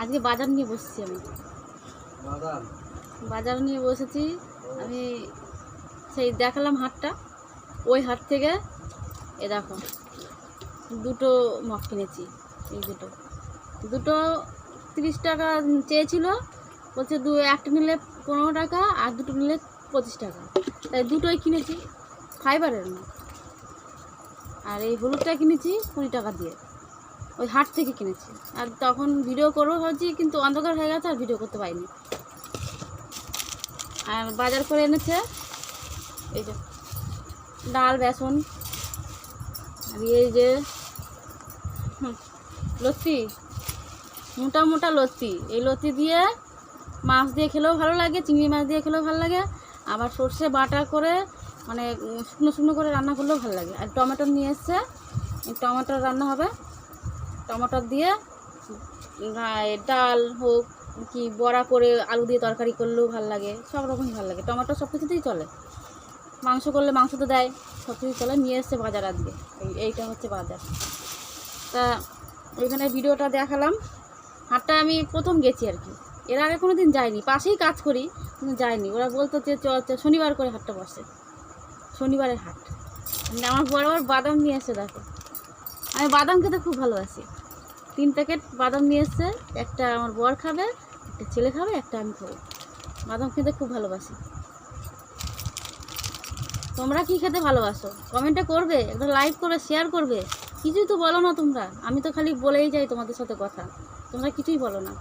আজকে বাজার নিয়ে বসেছি আমি। বাজার? নিয়ে বসেছি আমি সেই দেখালাম হাটটা ওই হাট থেকে এ দেখো দুটো মগ কিনেছি এই দুটো। দুটো তিরিশ টাকা চেয়েছিল বলছে দু একটা নিলে পনেরো টাকা আর দুটো নিলে পঁচিশ টাকা। তাই দুটোই কিনেছি ফাইবারের আর এই হলুদটা কিনেছি কুড়ি টাকা দিয়ে। ওই হাট থেকে কিনেছি। আর তখন ভিডিও করব ভাবছি, কিন্তু অন্ধকার হয়ে গেছে আর ভিডিও করতে পারিনি। আর বাজার করে এনেছে, এই যে ডাল, বেসন, আর এই যে লত্তি মোটা মোটা লত্তি এই লত্তি দিয়ে মাছ দিয়ে খেলেও ভালো লাগে, চিংড়ি মাছ দিয়ে খেলেও ভালো লাগে। আবার সর্ষে বাটা করে মানে শুকনো শুকনো করে রান্না করলেও ভালো লাগে। আর টমেটো নিয়ে এসছে টমেটোর রান্না হবে। টমেটো দিয়ে ডাল হোক কি বড়া করে আলু দিয়ে তরকারি করলেও ভালো লাগে, সব রকমই ভালো লাগে। টমেটো সব কিছুতেই চলে। মাংস করলে মাংস তো দেয়, সব কিছু চলে। নিয়ে এসছে বাজার আজকে। এই, এইটা হচ্ছে বাজার। তা ওইখানে ভিডিওটা দেখালাম। হাটটা আমি প্রথম গেছি আর কি। এর আগে কোনো দিন যাইনি। পাশেই কাজ করি, কিন্তু যাইনি। ওরা বলতো যে শনিবার করে হাটটা বসে। শনিবারের হাট। মানে আমার বড় বড় বাদাম নিয়ে এসে দেখো। আমি বাদাম খেতে খুব ভালোবাসি। তিন প্যাকেট বাদাম নিয়ে এসছে। একটা আমার বর খাবে, একটা ছেলে খাবে, একটা আমি খাব। বাদাম খেতে খুব ভালোবাসি। তোমরা কি খেতে ভালোবাসো? কমেন্টে করবে একটা লাইক করে শেয়ার করবে। কিছুই তো বলো না তোমরা। আমি তো খালি বলেই যাই তোমাদের সাথে কথা। তোমরা কিছুই বলো না।